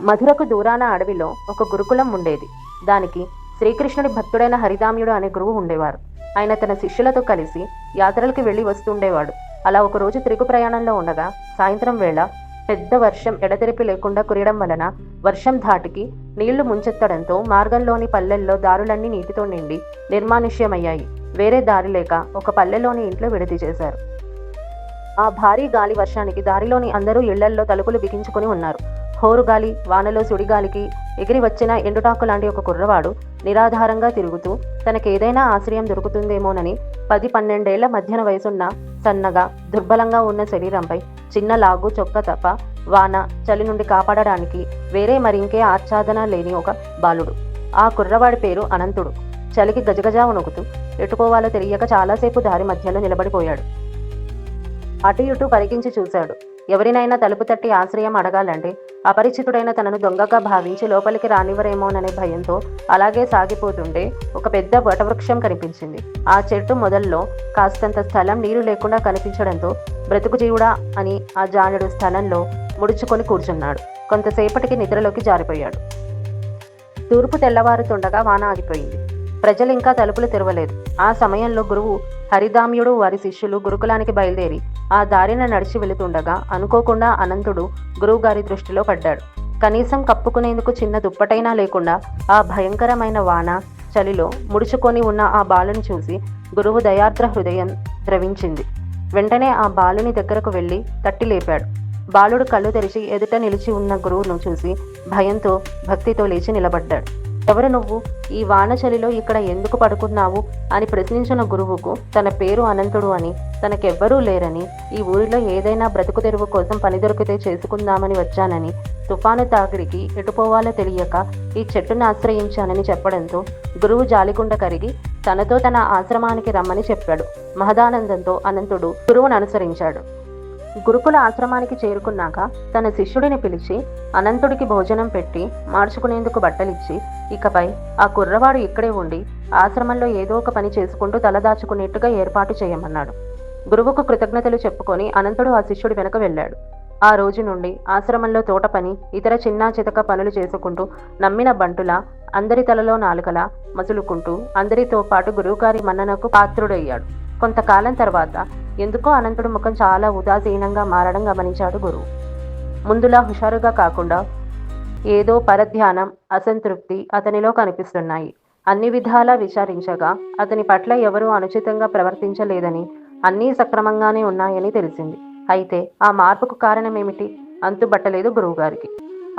మధురకు దూరాన అడవిలో ఒక గురుకులం ఉండేది. దానికి శ్రీకృష్ణుడి భక్తుడైన హరిదామ్యుడు అనే గురువు ఉండేవారు. ఆయన తన శిష్యులతో కలిసి యాత్రలకు వెళ్ళి వస్తుండేవాడు అలా ఒకరోజు తిరుగు ప్రయాణంలో ఉండగా సాయంత్రం వేళ పెద్ద వర్షం ఎడతెరిపి లేకుండా కురియడం వలన వర్షం ధాటికి నీళ్ళు ముంచెత్తడంతో మార్గంలోని పల్లెల్లో దారులన్నీ నీటితో నిండి నిర్మానుష్యమయ్యాయి. వేరే దారి లేక ఒక పల్లెలోని ఇంట్లో విడతి చేశారు. ఆ భారీ గాలి వర్షానికి దారిలోని అందరూ ఇళ్ళల్లో తలుపులు బిగించుకుని ఉన్నారు. హోరుగాలి వానలో సుడిగాలికి ఎగిరి వచ్చిన ఎండుటాకు లాంటి ఒక కుర్రవాడు నిరాధారంగా తిరుగుతూ తనకేదైనా ఆశ్రయం దొరుకుతుందేమోనని పది పన్నెండేళ్ళ మధ్యన వయసున్న సన్నగా దుర్బలంగా ఉన్న శరీరంపై చిన్న లాగు చొక్క తప్ప వాన చలి నుండి కాపాడడానికి వేరే మరింకే ఆచ్ఛాదన లేని ఒక బాలుడు. ఆ కుర్రవాడి పేరు అనంతుడు. చలికి గజగజా వణుకుతూ ఎటుకోవాలో తెలియక చాలాసేపు దారి మధ్యలో నిలబడిపోయాడు. అటు ఇటు పరికించి చూశాడు. ఎవరినైనా తలుపు తట్టి ఆశ్రయం అడగాలంటే అపరిచితుడైన తనను దొంగగా భావించి లోపలికి రానివ్వరేమోననే భయంతో అలాగే సాగిపోతుంటే ఒక పెద్ద వటవృక్షం కనిపించింది. ఆ చెట్టు మొదల్లో కాస్తంత స్థలం నీరు లేకుండా కనిపించడంతో బ్రతుకు జీవుడా అని ఆ జానుడు స్థలంలో ముడుచుకొని కూర్చున్నాడు. కొంతసేపటికి నిద్రలోకి జారిపోయాడు. తూర్పు తెల్లవారుతుండగా వాన ఆగిపోయింది. ప్రజలు ఇంకా తలుపులు తెరవలేదు. ఆ సమయంలో గురువు హరిదామ్యుడు వారి శిష్యులు గురుకులానికి బయలుదేరి ఆ దారిన నడిచి వెళుతుండగా అనుకోకుండా అనంతుడు గురువుగారి దృష్టిలో పడ్డాడు. కనీసం కప్పుకునేందుకు చిన్న దుప్పటైనా లేకుండా ఆ భయంకరమైన వాన చలిలో ముడుచుకొని ఉన్న ఆ బాలుని చూసి గురువు దయార్ద్ర హృదయం ద్రవించింది. వెంటనే ఆ బాలుని దగ్గరకు వెళ్ళి తట్టి లేపాడు. బాలుడు కళ్ళు తెరిచి ఎదుట నిలిచి ఉన్న గురువును చూసి భయంతో భక్తితో లేచి నిలబడ్డాడు. ఎవరు నువ్వు? ఈ వాన చలిలో ఇక్కడ ఎందుకు పడుకున్నావు? అని ప్రశ్నించిన గురువుకు తన పేరు అనంతుడు అని తనకెవ్వరూ లేరని ఈ ఊరిలో ఏదైనా బ్రతుకు తెరువు కోసం పని దొరికితే చేసుకుందామని వచ్చానని తుఫాను తాకిడికి ఎటుపోవాలో తెలియక ఈ చెట్టును ఆశ్రయించానని చెప్పడంతో గురువు జాలిగుండ కరిగి తనతో తన ఆశ్రమానికి రమ్మని చెప్పాడు. మహదానందంతో అనంతుడు గురువును అనుసరించాడు. గురుకుల ఆశ్రమానికి చేరుకున్నాక తన శిష్యుడిని పిలిచి అనంతుడికి భోజనం పెట్టి మార్చుకునేందుకు బట్టలిచ్చి ఇకపై ఆ కుర్రవాడు ఇక్కడే ఉండి ఆశ్రమంలో ఏదో ఒక పని చేసుకుంటూ తలదాచుకునేట్టుగా ఏర్పాటు చేయమన్నాడు. గురువుకు కృతజ్ఞతలు చెప్పుకొని అనంతుడు ఆ శిష్యుడి వెనక వెళ్ళాడు. ఆ రోజు నుండి ఆశ్రమంలో తోట పని ఇతర చిన్నా చితక పనులు చేసుకుంటూ నమ్మిన బంటుల అందరి తలలో నాలుకలా మసులుకుంటూ అందరితో పాటు గురువుగారి మన్ననకు పాత్రుడయ్యాడు. కొంతకాలం తర్వాత ఎందుకో అనంతుడు ముఖం చాలా ఉదాసీనంగా మారడం గమనించాడు గురువు. ముందులా హుషారుగా కాకుండా ఏదో పరధ్యానం అసంతృప్తి అతనిలో కనిపిస్తున్నాయి. అన్ని విధాలా విచారించగా అతని పట్ల ఎవరూ అనుచితంగా ప్రవర్తించలేదని అన్నీ సక్రమంగానే ఉన్నాయని తెలిసింది. అయితే ఆ మార్పుకు కారణమేమిటి? అంతుబట్టలేదు గురువుగారికి.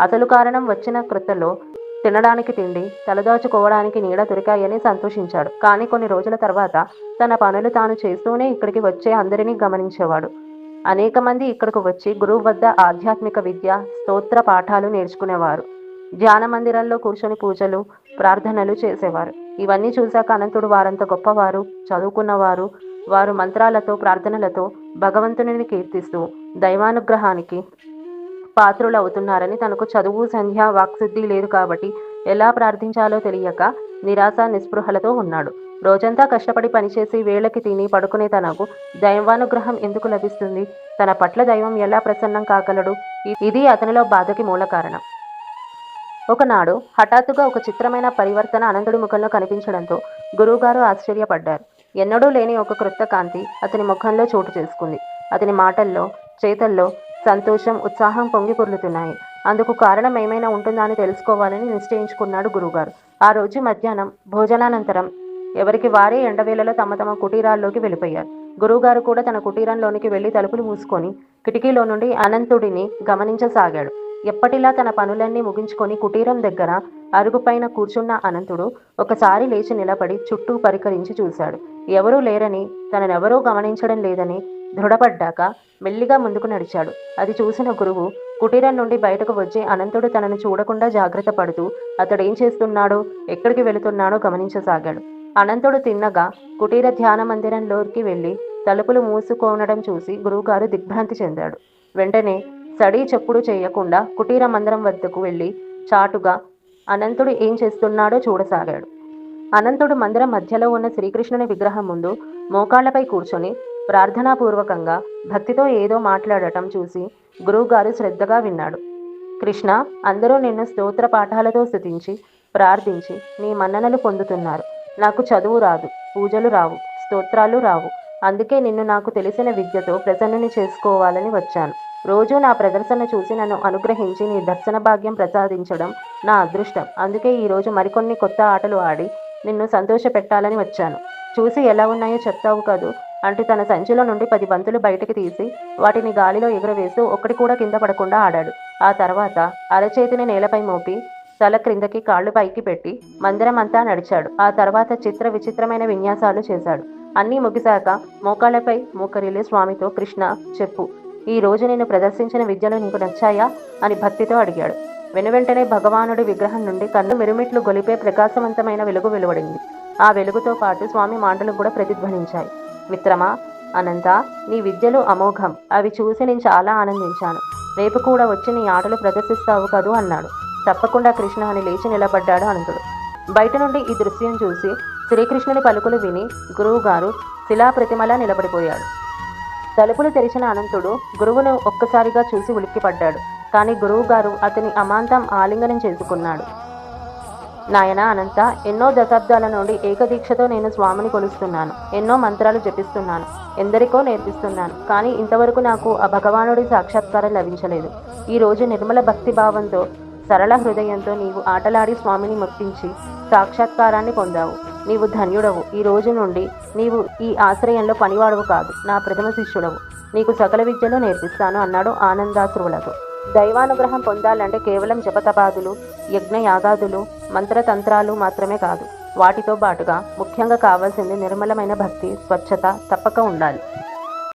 అసలు కారణం వచ్చిన కృతలో తినడానికి తిండి తలదాచుకోవడానికి నీడ దొరికాయని సంతోషించాడు. కానీ కొన్ని రోజుల తర్వాత తన పనులు తాను చేస్తూనే ఇక్కడికి వచ్చే అందరినీ గమనించేవాడు. అనేక మంది ఇక్కడకు వచ్చి గురువు వద్ద ఆధ్యాత్మిక విద్య స్తోత్ర పాఠాలు నేర్చుకునేవారు. ధ్యాన మందిరాల్లో కూర్చొని పూజలు ప్రార్థనలు చేసేవారు. ఇవన్నీ చూశాక అనంతుడు వారంత గొప్పవారు చదువుకున్నవారు వారు మంత్రాలతో ప్రార్థనలతో భగవంతునిని కీర్తిస్తూ దైవానుగ్రహానికి పాత్రులు అవుతున్నారని తనకు చదువు సంధ్య వాక్శుద్ధి లేదు కాబట్టి ఎలా ప్రార్థించాలో తెలియక నిరాశ నిస్పృహలతో ఉన్నాడు. రోజంతా కష్టపడి పనిచేసి వేళకి తిని పడుకునే తనకు దైవానుగ్రహం ఎందుకు లభిస్తుంది? తన పట్ల దైవం ఎలా ప్రసన్నం కాగలడు? ఇది అతనిలో బాధకి మూల కారణం. ఒకనాడు హఠాత్తుగా ఒక చిత్రమైన పరివర్తన అనంతుడి ముఖంలో కనిపించడంతో గురువుగారు ఆశ్చర్యపడ్డారు. ఎన్నడూ లేని ఒక క్రొత్త కాంతి అతని ముఖంలో చోటు చేసుకుంది. అతని మాటల్లో చేతల్లో సంతోషం ఉత్సాహం పొంగి పొర్లుతున్నాయి అందుకు కారణం ఏమైనా ఉంటుందా అని తెలుసుకోవాలని నిశ్చయించుకున్నాడు గురువుగారు ఆ రోజు మధ్యాహ్నం భోజనానంతరం ఎవరికి వారే ఎండవేళలో తమ తమ కుటీరాల్లోకి వెళ్ళిపోయారు. గురువుగారు కూడా తన కుటీరంలోనికి వెళ్ళి తలుపులు మూసుకొని కిటికీలో నుండి అనంతుడిని గమనించసాగాడు. ఎప్పటిలా తన పనులన్నీ ముగించుకొని కుటీరం దగ్గర అరుగుపైన కూర్చున్న అనంతుడు ఒకసారి లేచి నిలబడి చుట్టూ పరికరించి చూశాడు. ఎవరూ లేరని తననెవరూ గమనించడం లేదని దృఢపడ్డాక మెల్లిగా ముందుకు నడిచాడు. అది చూసిన గురువు కుటీరం నుండి బయటకు వచ్చి అనంతుడు తనను చూడకుండా జాగ్రత్త పడుతూ అతడేం చేస్తున్నాడో ఎక్కడికి వెళుతున్నాడో గమనించసాగాడు. అనంతుడు తిన్నగా కుటీర ధ్యాన మందిరంలోకి వెళ్ళి తలుపులు మూసుకోనడం చూసి గురువుగారు దిగ్భ్రాంతి చెందాడు. వెంటనే సడీ చెప్పుడు చేయకుండా కుటీర మందిరం వద్దకు వెళ్ళి చాటుగా అనంతుడు ఏం చేస్తున్నాడో చూడసాగాడు. అనంతుడు మందిరం మధ్యలో ఉన్న శ్రీకృష్ణుని విగ్రహం ముందు మోకాళ్ళపై కూర్చొని ప్రార్థనాపూర్వకంగా భక్తితో ఏదో మాట్లాడటం చూసి గురువుగారు శ్రద్ధగా విన్నాడు. కృష్ణ అందరూ నిన్ను స్తోత్ర పాఠాలతో స్తుతించి ప్రార్థించి నీ మన్ననలు పొందుతున్నారు. నాకు చదువు రాదు పూజలు రావు స్తోత్రాలు రావు. అందుకే నిన్ను నాకు తెలిసిన విద్యతో ప్రసన్నుని చేసుకోవాలని వచ్చాను. రోజు నా ప్రదర్శన చూసి నన్ను అనుగ్రహించి నీ దర్శన భాగ్యం ప్రసాదించడం నా అదృష్టం. అందుకే ఈరోజు మరికొన్ని కొత్త ఆటలు ఆడి నిన్ను సంతోషపెట్టాలని వచ్చాను. చూసి ఎలా ఉన్నాయో చెప్తావు కదూ. అంటూ తన సంచిలో నుండి పది బంతులు బయటకు తీసి వాటిని గాలిలో ఎగురవేస్తూ ఒక్కటి కూడా కింద పడకుండా ఆడాడు. ఆ తర్వాత అరచేతిని నేలపై మోపి తల క్రిందకి కాళ్ళు పైకి పెట్టి మందిరం అంతా నడిచాడు. ఆ తర్వాత చిత్ర విచిత్రమైన విన్యాసాలు చేశాడు. అన్నీ ముగిశాక మోకాళ్ళపై మోకరిల్లి స్వామితో కృష్ణ చెప్పు. ఈ రోజు నేను ప్రదర్శించిన విద్యలు నీకు నచ్చాయా? అని భక్తితో అడిగాడు. వెనువెంటనే భగవానుడి విగ్రహం నుండి కన్ను మిరుమిట్లు గొలిపే ప్రకాశవంతమైన వెలుగు వెలువడింది. ఆ వెలుగుతో పాటు స్వామి మాటలు కూడా ప్రతిధ్వనించాయి. మిత్రమా అనంత నీ విద్యలు అమోఘం. అవి చూసి నేను చాలా ఆనందించాను. రేపు కూడా వచ్చి నీ ఆటలు ప్రదర్శిస్తావు కదూ అన్నాడు. తప్పకుండా కృష్ణ అని లేచి నిలబడ్డాడు అనంతుడు. బయట నుండి ఈ దృశ్యం చూసి శ్రీకృష్ణుని పలుకులు విని గురువుగారు శిలాప్రతిమలా శిలా ప్రతిమలా నిలబడిపోయాడు. తలుపులు తెరిచిన అనంతుడు గురువును ఒక్కసారిగా చూసి ఉలిక్కిపడ్డాడు. కానీ గురువుగారు అతని అమాంతం ఆలింగనం చేసుకున్నాడు. నాయన అనంత ఎన్నో దశాబ్దాల నుండి ఏకదీక్షతో నేను స్వామిని కొలుస్తున్నాను. ఎన్నో మంత్రాలు జపిస్తున్నాను. ఎందరికో నేర్పిస్తున్నాను. కానీ ఇంతవరకు నాకు ఆ భగవానుడి సాక్షాత్కారం లభించలేదు. ఈ రోజు నిర్మల భక్తి భావంతో సరళ హృదయంతో నీవు ఆటలాడి స్వామిని మొక్కించి సాక్షాత్కారాన్ని పొందావు. నీవు ధన్యుడవు. ఈ రోజు నుండి నీవు ఈ ఆశ్రయంలో పనివాడవు కాదు. నా ప్రథమ శిష్యుడవు. నీకు సకల విద్యలు నేర్పిస్తాను అన్నాడు ఆనందాశ్రువులతో దైవానుగ్రహం పొందాలంటే కేవలం జపతపాదులు యజ్ఞ యాగాదులు మంత్రతంత్రాలు మాత్రమే కాదు. వాటితో పాటుగా ముఖ్యంగా కావాల్సింది నిర్మలమైన భక్తి స్వచ్ఛత తప్పక ఉండాలి.